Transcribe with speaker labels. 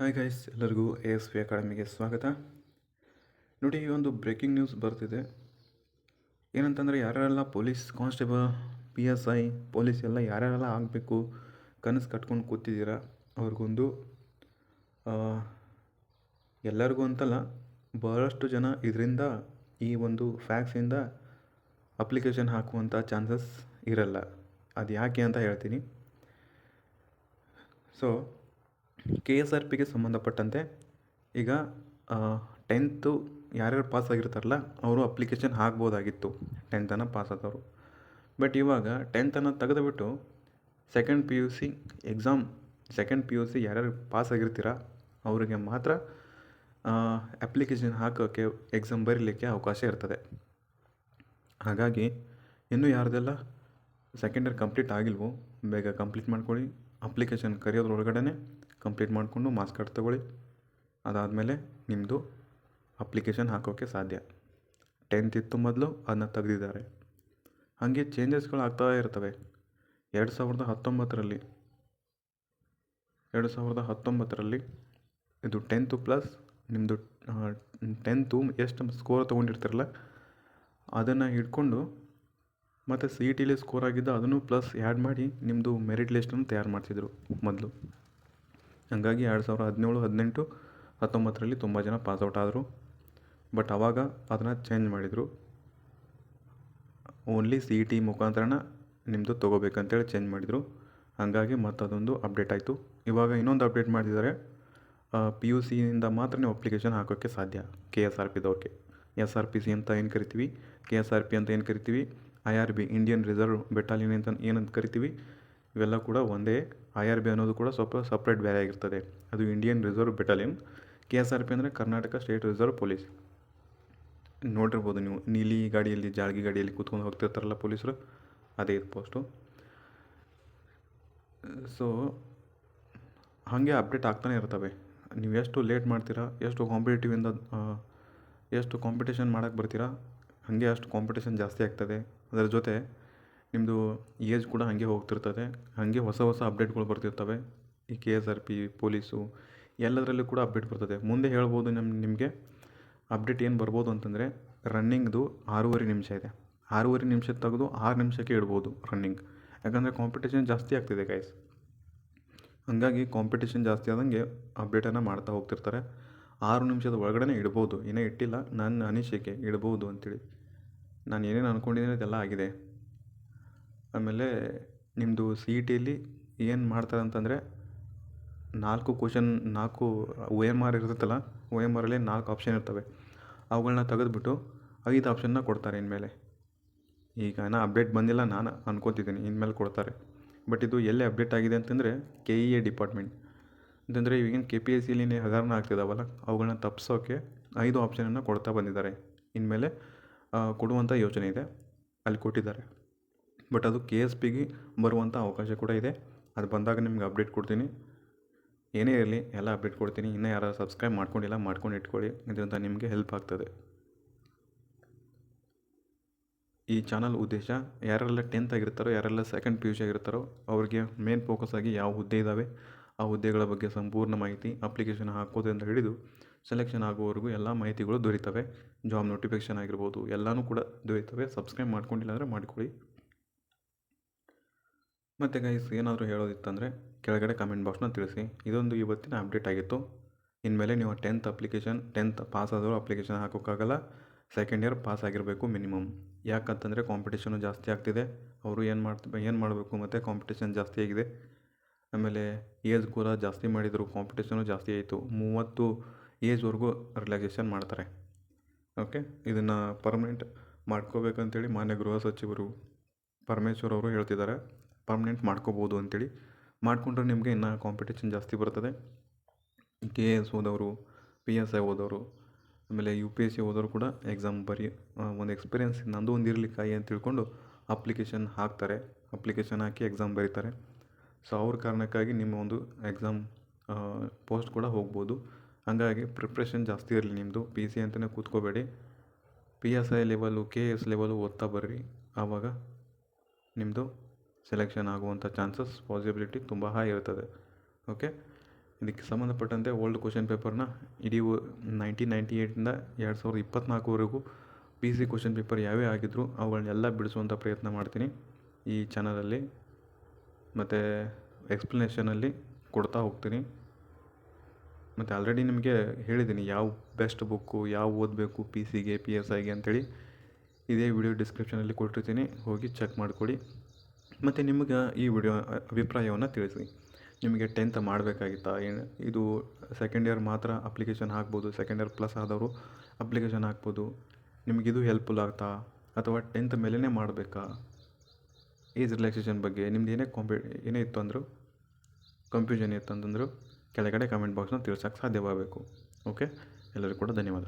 Speaker 1: Hi guys ಎಲ್ಲರಿಗೂ A S V ಅಕಾಡೆಮಿಗೆ ಸ್ವಾಗತ. ನೋಡಿ, ಈ ಒಂದು ಬ್ರೇಕಿಂಗ್ ನ್ಯೂಸ್ ಬರ್ತಿದೆ. ಏನಂತಂದರೆ, ಯಾರ್ಯಾರೆಲ್ಲ police constable P S I police ಎಲ್ಲ ಯಾರ್ಯಾರೆಲ್ಲ ಆಗಬೇಕು, ಕನಸು ಕಟ್ಕೊಂಡು ಕೂತಿದ್ದೀರಾ, ಅವ್ರಿಗೊಂದು ಎಲ್ಲರಿಗೂ ಅಂತಲ್ಲ, ಬಹಳಷ್ಟು ಜನ ಇದರಿಂದ, ಈ ಒಂದು ಫ್ಯಾಕ್ಸಿಂದ ಅಪ್ಲಿಕೇಶನ್ ಹಾಕುವಂಥ ಚಾನ್ಸಸ್ ಇರಲ್ಲ. ಅದು ಯಾಕೆ ಅಂತ ಹೇಳ್ತೀನಿ. ಸೊ ಕೆ ಎಸ್ ಆರ್ ಪಿಗೆ ಸಂಬಂಧಪಟ್ಟಂತೆ ಈಗ ಟೆಂತು ಯಾರ್ಯಾರು ಪಾಸ್ ಆಗಿರ್ತಾರಲ್ಲ, ಅವರು ಅಪ್ಲಿಕೇಶನ್ ಹಾಕ್ಬೋದಾಗಿತ್ತು. ಟೆಂತನ್ನು ಪಾಸ್ ಆದವರು. ಬಟ್ ಇವಾಗ ಟೆಂತನ್ನು ತೆಗೆದುಬಿಟ್ಟು second P U C exam second P U C ಯಾರ್ಯಾರು ಪಾಸ್ ಆಗಿರ್ತೀರ, ಅವರಿಗೆ ಮಾತ್ರ ಅಪ್ಲಿಕೇಶನ್ ಹಾಕೋಕ್ಕೆ ಎಕ್ಸಾಮ್ ಬರೀಲಿಕ್ಕೆ ಅವಕಾಶ ಇರ್ತದೆ. ಹಾಗಾಗಿ ಇನ್ನೂ ಯಾರ್ದೆಲ್ಲ ಸೆಕೆಂಡ್ ಇಯರ್ ಕಂಪ್ಲೀಟ್ ಆಗಿಲ್ವೋ, ಬೇಗ ಕಂಪ್ಲೀಟ್ ಮಾಡ್ಕೊಳ್ಳಿ ಅಪ್ಲಿಕೇಶನ್ ಕರೆಯೋದ್ರೊಳಗಡೆ ಕಂಪ್ಲೀಟ್ ಮಾಡಿಕೊಂಡು ಮಾರ್ಕ್ಸ್ ಕಾರ್ಡ್ ತೊಗೊಳ್ಳಿ. ಅದಾದಮೇಲೆ ನಿಮ್ಮದು ಅಪ್ಲಿಕೇಶನ್ ಹಾಕೋಕ್ಕೆ ಸಾಧ್ಯ. ಟೆಂತ್ ಇತ್ತು ಮೊದಲು ಅದನ್ನ ತೆಗೆದಿದ್ದಾರೆ. ಹಾಗೆ ಚೇಂಜಸ್ಗಳು ಆಗ್ತಾ ಇರ್ತವೆ. ಎರಡು ಸಾವಿರದ ಹತ್ತೊಂಬತ್ತರಲ್ಲಿ. ಎರಡು ಸಾವಿರದ ಹತ್ತೊಂಬತ್ತರಲ್ಲಿ ಇದು ಟೆಂತು ಪ್ಲಸ್ ನಿಮ್ಮದು ಟೆಂತು ಎಷ್ಟು ಸ್ಕೋರ್ ತೊಗೊಂಡಿರ್ತಾರಲ್ಲ, ಅದನ್ನು ಹಿಡ್ಕೊಂಡು ಮತ್ತು ಸಿ ಇ ಟಿಲಿ ಸ್ಕೋರ್ ಆಗಿದ್ದ ಅದನ್ನು ಪ್ಲಸ್ ಆ್ಯಡ್ ಮಾಡಿ ನಿಮ್ಮದು ಮೆರಿಟ್ ಲಿಸ್ಟನ್ನು ತಯಾರು ಮಾಡ್ತಿದ್ರು ಮೊದಲು. ಹಾಗಾಗಿ ಎರಡು ಸಾವಿರ ಹದಿನೇಳು, ಹದಿನೆಂಟು, ಹತ್ತೊಂಬತ್ತರಲ್ಲಿ ತುಂಬ ಜನ ಪಾಸ್ಔಟ್ ಆದರು. ಬಟ್ ಆವಾಗ ಅದನ್ನು ಚೇಂಜ್ ಮಾಡಿದರು. ಓನ್ಲಿ ಸಿ ಇ ಟಿ ಮುಖಾಂತರನ ನಿಮ್ಮದು ತೊಗೋಬೇಕಂತೇಳಿ ಚೇಂಜ್ ಮಾಡಿದರು. ಹಾಗಾಗಿ ಮತ್ತದೊಂದು ಅಪ್ಡೇಟ್ ಆಯಿತು. ಇವಾಗ ಇನ್ನೊಂದು ಅಪ್ಡೇಟ್ ಮಾಡಿದ್ದಾರೆ ಪಿ ಯು ಸಿಯಿಂದ ಮಾತ್ರ ನೀವು ಅಪ್ಲಿಕೇಶನ್ ಹಾಕೋಕ್ಕೆ ಸಾಧ್ಯ. ಕೆ ಎಸ್ ಆರ್ ಪಿದವ್ರಿಗೆ ಎಸ್ ಆರ್ ಪಿ ಸಿ ಅಂತ ಏನು ಕರಿತೀವಿ? ಕೆ ಎಸ್ ಆರ್ ಪಿ ಅಂತ ಏನು ಕರಿತೀವಿ? I R B Indian reserve battalion ಅಂತ ಏನಂತ ಕರಿತೀವಿ? ಇವೆಲ್ಲ ಕೂಡ ಒಂದೇ ಐ ಆರ್ ಬಿ ಅನ್ನೋದು ಕೂಡ ಸ್ವಲ್ಪ ಸಪ್ರೇಟ್ ಬೇರೆ ಆಗಿರ್ತದೆ. ಅದು Indian reserve battalion K S R P ಅಂದರೆ ಕರ್ನಾಟಕ ಸ್ಟೇಟ್ ರಿಸರ್ವ್ ಪೊಲೀಸ್ ನೋಡಿರ್ಬೋದು ನೀವು, ನೀಲಿ ಗಾಡಿಯಲ್ಲಿ, ಜಾಳ್ಗಿ ಗಾಡಿಯಲ್ಲಿ ಕೂತ್ಕೊಂಡು ಹೋಗ್ತಿರ್ತಾರಲ್ಲ ಪೊಲೀಸರು, ಅದೇ ಇದು ಪೋಸ್ಟು ಸೊ ಹಾಗೆ ಅಪ್ಡೇಟ್ ಆಗ್ತಾನೆ ಇರ್ತವೆ. ನೀವು ಎಷ್ಟು ಲೇಟ್ ಮಾಡ್ತೀರಾ, ಎಷ್ಟು ಕಾಂಪಿಟೇಟಿವಿಂದ ಎಷ್ಟು ಕಾಂಪಿಟೇಷನ್ ಮಾಡೋಕ್ಕೆ ಬರ್ತೀರಾ, ಹಾಗೆ ಅಷ್ಟು ಕಾಂಪಿಟೇಷನ್ ಜಾಸ್ತಿ ಆಗ್ತದೆ. ಅದರ ಜೊತೆ ನಿಮ್ಮದು ಏಜ್ ಕೂಡ ಹಾಗೆ ಹೋಗ್ತಿರ್ತದೆ. ಹಾಗೆ ಹೊಸ ಹೊಸ ಅಪ್ಡೇಟ್ಗಳು ಬರ್ತಿರ್ತವೆ. ಈ K S R P police, ಎಲ್ಲದರಲ್ಲೂ ಕೂಡ ಅಪ್ಡೇಟ್ ಬರ್ತದೆ. ಮುಂದೆ ಹೇಳ್ಬೋದು ನಮ್ಮ ನಿಮಗೆ ಅಪ್ಡೇಟ್ ಏನು ಬರ್ಬೋದು ಅಂತಂದರೆ ರನ್ನಿಂಗ್ದು ಆರೂವರೆ ನಿಮಿಷ ಇದೆ. ಆರೂವರೆ ನಿಮಿಷ ತೆಗೆದು ಆರು ನಿಮಿಷಕ್ಕೆ ಇಡ್ಬೋದು ರನ್ನಿಂಗ್ ಯಾಕಂದರೆ ಕಾಂಪಿಟೇಷನ್ ಜಾಸ್ತಿ ಆಗ್ತಿದೆ ಗೈಸ್ ಹಾಗಾಗಿ ಕಾಂಪಿಟೇಷನ್ ಜಾಸ್ತಿ ಆದಂಗೆ ಅಪ್ಡೇಟನ್ನು ಮಾಡ್ತಾ ಹೋಗ್ತಿರ್ತಾರೆ. ಆರು ನಿಮಿಷದ ಒಳಗಡೆ ಇಡ್ಬೋದು. ಇನ್ನೂ ಇಟ್ಟಿಲ್ಲ. ನನ್ನ ಅನಿಸಿಕೆ ಇಡ್ಬೋದು ಅಂತೇಳಿ. ನಾನು ಏನೇನು ಅಂದ್ಕೊಂಡಿದ್ದೀನಿ ಅದೆಲ್ಲ ಆಗಿದೆ. ಆಮೇಲೆ ನಿಮ್ಮದು ಸಿ ಇ ಟಿಯಲ್ಲಿ ಏನು ಮಾಡ್ತಾರೆ ಅಂತಂದರೆ ನಾಲ್ಕು ಕ್ವಶನ್ ನಾಲ್ಕು ಒ ಎಂ ಆರ್ ಇರುತ್ತಲ್ಲ ಒ ಎಂ ಆರಲ್ಲಿ ನಾಲ್ಕು ಆಪ್ಷನ್ ಇರ್ತವೆ. ಅವುಗಳನ್ನ ತೆಗೆದುಬಿಟ್ಟು ಐದು ಆಪ್ಷನ್ನ ಕೊಡ್ತಾರೆ ಇನ್ಮೇಲೆ. ಈಗ ನಾ ಅಪ್ಡೇಟ್ ಬಂದಿಲ್ಲ ನಾನು ಅನ್ಕೋತಿದ್ದೀನಿ ಇನ್ಮೇಲೆ ಕೊಡ್ತಾರೆ. ಬಟ್ ಇದು ಎಲ್ಲೇ ಅಪ್ಡೇಟ್ ಆಗಿದೆ ಅಂತಂದರೆ ಕೆ ಇ ಎ ಡಿಪಾರ್ಟ್ಮೆಂಟ್ ಅಂತಂದರೆ ಈಗಿನ ಕೆ ಪಿ ಎಸ್ ಸಿಲಿನೇ ಹಗರಣ ಆಗ್ತಿದ್ದಾವಲ್ಲ ಅವುಗಳನ್ನ ತಪ್ಪಿಸೋಕ್ಕೆ ಐದು ಆಪ್ಷನನ್ನು ಕೊಡ್ತಾ ಬಂದಿದ್ದಾರೆ. ಇನ್ಮೇಲೆ ಕೊಡುವಂಥ ಯೋಚನೆ ಇದೆ. ಅಲ್ಲಿ ಕೊಟ್ಟಿದ್ದಾರೆ. ಬಟ್ ಅದು ಕೆ ಎಸ್ ಪಿಗೆ ಬರುವಂಥ ಅವಕಾಶ ಕೂಡ ಇದೆ. ಅದು ಬಂದಾಗ ನಿಮ್ಗೆ ಅಪ್ಡೇಟ್ ಕೊಡ್ತೀನಿ. ಏನೇ ಇರಲಿ, ಎಲ್ಲ ಅಪ್ಡೇಟ್ ಕೊಡ್ತೀನಿ. ಇನ್ನೂ ಯಾರು ಸಬ್ಸ್ಕ್ರೈಬ್ ಮಾಡ್ಕೊಂಡಿಲ್ಲ, ಮಾಡ್ಕೊಂಡು ಇಟ್ಕೊಳ್ಳಿ. ಇದರಿಂದ ನಿಮಗೆ ಹೆಲ್ಪ್ ಆಗ್ತದೆ. ಈ ಚಾನಲ್ ಉದ್ದೇಶ, ಯಾರೆಲ್ಲ ಟೆಂತ್ ಆಗಿರ್ತಾರೋ, ಯಾರೆಲ್ಲ ಸೆಕೆಂಡ್ ಪಿ ಯು ಸಿ ಆಗಿರ್ತಾರೋ, ಅವ್ರಿಗೆ ಮೇನ್ ಫೋಕಸ್ ಆಗಿ ಯಾವ ಹುದ್ದೆ ಇದ್ದಾವೆ ಆ ಹುದ್ದೆಗಳ ಬಗ್ಗೆ ಸಂಪೂರ್ಣ ಮಾಹಿತಿ ಅಪ್ಲಿಕೇಶನ್ ಹಾಕೋದ್ರಿಂದ ಹಿಡಿದು ಸೆಲೆಕ್ಷನ್ ಆಗುವವರೆಗೂ ಎಲ್ಲ ಮಾಹಿತಿಗಳು ದೊರೀತವೆ. ಜಾಬ್ ನೋಟಿಫಿಕೇಷನ್ ಆಗಿರ್ಬೋದು, ಎಲ್ಲನೂ ಕೂಡ ದೊರೀತವೆ. ಸಬ್ಸ್ಕ್ರೈಬ್ ಮಾಡ್ಕೊಂಡಿಲ್ಲ ಅಂದರೆ ಮಾಡಿಕೊಳ್ಳಿ. ಮತ್ತು ಗೈಸ್ ಏನಾದರೂ ಹೇಳೋದಿತ್ತಂದರೆ ಕೆಳಗಡೆ ಕಮೆಂಟ್ ಬಾಕ್ಸ್ನ ತಿಳಿಸಿ. ಇದೊಂದು ಇವತ್ತಿನ ಅಪ್ಡೇಟ್ ಆಗಿತ್ತು. ಇನ್ಮೇಲೆ ನೀವು ಟೆಂತ್ ಅಪ್ಲಿಕೇಶನ್ ಟೆಂತ್ ಪಾಸ್ ಆದರೂ ಅಪ್ಲಿಕೇಶನ್ ಹಾಕೋಕ್ಕಾಗಲ್ಲ. ಸೆಕೆಂಡ್ ಇಯರ್ ಪಾಸ್ ಆಗಿರಬೇಕು ಮಿನಿಮಮ್ ಯಾಕಂತಂದರೆ ಕಾಂಪಿಟೇಷನು ಜಾಸ್ತಿ ಆಗ್ತಿದೆ. ಅವರು ಏನು ಮಾಡ್ತ, ಏನು ಮಾಡಬೇಕು ಮತ್ತು ಕಾಂಪಿಟೇಷನ್ ಜಾಸ್ತಿ ಆಗಿದೆ. ಆಮೇಲೆ ಏಜ್ ಕೂಡ ಜಾಸ್ತಿ ಮಾಡಿದರು ಕಾಂಪಿಟೇಷನು ಜಾಸ್ತಿ ಆಯಿತು. ಮೂವತ್ತು ಏಜ್ವರೆಗೂ ರಿಲ್ಯಾಕ್ಸೇಷನ್ ಮಾಡ್ತಾರೆ. ಓಕೆ ಇದನ್ನು ಪರ್ಮನೆಂಟ್ ಮಾಡ್ಕೋಬೇಕಂತೇಳಿ ಮಾನ್ಯ ಗೃಹ ಸಚಿವರು ಪರಮೇಶ್ವರ್ ಅವರು ಹೇಳ್ತಿದ್ದಾರೆ. ಪರ್ಮನೆಂಟ್ ಮಾಡ್ಕೋಬೋದು ಅಂತೇಳಿ ಮಾಡಿಕೊಂಡ್ರೆ ನಿಮಗೆ ಇನ್ನೂ ಕಾಂಪಿಟೇಷನ್ ಜಾಸ್ತಿ ಬರ್ತದೆ. ಕೆ ಎ ಎಸ್ ಓದೋರು ಪಿ ಎಸ್ ಐ ಓದೋರು ಆಮೇಲೆ ಯು ಪಿ ಎಸ್ ಸಿ ಓದೋರು ಕೂಡ ಎಕ್ಸಾಮ್ ಬರೀ ಒಂದು ಎಕ್ಸ್ಪೀರಿಯನ್ಸ್ ನಂದು ಒಂದು ಇರಲಿಕ್ಕಾಯಿ ಅಂತ ತಿಳ್ಕೊಂಡು ಅಪ್ಲಿಕೇಶನ್ ಹಾಕ್ತಾರೆ. ಅಪ್ಲಿಕೇಶನ್ ಹಾಕಿ ಎಕ್ಸಾಮ್ ಬರೀತಾರೆ. ಸೊ ಅವ್ರ ಕಾರಣಕ್ಕಾಗಿ ನಿಮ್ಮ ಒಂದು ಎಕ್ಸಾಮ್ ಪೋಸ್ಟ್ ಕೂಡ ಹೋಗ್ಬೋದು. ಹಾಗಾಗಿ ಪ್ರಿಪ್ರೇಷನ್ ಜಾಸ್ತಿ ಇರಲಿ ನಿಮ್ಮದು ಪಿ ಸಿ ಅಂತಲೇ ಕೂತ್ಕೋಬೇಡಿ. P S I level K S level ಓದ್ತಾ ಬರ್ರಿ. ಆವಾಗ ನಿಮ್ಮದು ಸೆಲೆಕ್ಷನ್ ಆಗುವಂಥ ಚಾನ್ಸಸ್ ಪಾಸಿಬಿಲಿಟಿ ತುಂಬ ಹೈ ಇರ್ತದೆ. ಓಕೆ ಇದಕ್ಕೆ ಸಂಬಂಧಪಟ್ಟಂತೆ ಓಲ್ಡ್ ಕ್ವಶನ್ ಪೇಪರ್ನ ಇಡೀ ನೈನ್ಟೀನ್ ನೈಂಟಿ ಏಯ್ಟಿಂದ ಎರಡು ಸಾವಿರದ ಇಪ್ಪತ್ತ್ನಾಲ್ಕುವರೆಗೂ ಪಿ ಸಿ ಕ್ವಶನ್ ಪೇಪರ್ ಯಾವೇ ಆಗಿದ್ದರೂ ಅವುಗಳನ್ನೆಲ್ಲ ಬಿಡಿಸುವಂಥ ಪ್ರಯತ್ನ ಮಾಡ್ತೀನಿ. ಈ ಚಾನಲಲ್ಲಿ ಮತ್ತು ಎಕ್ಸ್ಪ್ಲನೇಷನಲ್ಲಿ ಕೊಡ್ತಾ ಹೋಗ್ತೀನಿ. ಮತ್ತು ಆಲ್ರೆಡಿ ನಿಮಗೆ ಹೇಳಿದ್ದೀನಿ ಯಾವ ಬೆಸ್ಟ್ ಬುಕ್ಕು ಯಾವ ಓದಬೇಕು ಪಿ ಸಿಗೆ ಪಿ ಎಸ್ ಐಗೆ ಅಂಥೇಳಿ ಇದೇ ವಿಡಿಯೋ ಡಿಸ್ಕ್ರಿಪ್ಷನಲ್ಲಿ ಕೊಟ್ಟಿರ್ತೀನಿ. ಹೋಗಿ ಚೆಕ್ ಮಾಡಿಕೊಡಿ. ಮತ್ತು ನಿಮಗೆ ಈ ವಿಡಿಯೋ ಅಭಿಪ್ರಾಯವನ್ನು ತಿಳಿಸಿ ನಿಮಗೆ ಟೆಂತ್ ಮಾಡಬೇಕಾಗಿತ್ತಾ? ಏನು, ಇದು ಸೆಕೆಂಡ್ ಇಯರ್ ಮಾತ್ರ ಅಪ್ಲಿಕೇಶನ್ ಹಾಕ್ಬೋದು ಸೆಕೆಂಡ್ ಇಯರ್ ಪ್ಲಸ್ ಆದವರು ಅಪ್ಲಿಕೇಶನ್ ಹಾಕ್ಬೋದು. ಇದು ಹೆಲ್ಪ್ಫುಲ್ ಆಗ್ತಾ? ಅಥವಾ ಟೆಂತ್ ಮೇಲೇ ಮಾಡಬೇಕಾ? ಏಜ್ ರಿಲ್ಯಾಕ್ಸೇಷನ್ ಬಗ್ಗೆ ನಿಮ್ದು ಏನೇ ಕಾಂಪಿ ಏನೇ ಇತ್ತು ಅಂದರು? ಕನ್ಫ್ಯೂಷನ್ ಇತ್ತು ಅಂತಂದರು ಕೆಳಗಡೆ ಕಮೆಂಟ್ ಬಾಕ್ಸ್ನ ತಿಳ್ಸೋಕ್ಕೆ ಸಾಧ್ಯವಾಗಬೇಕು. ಓಕೆ ಎಲ್ಲರಿಗೂ ಕೂಡ ಧನ್ಯವಾದ.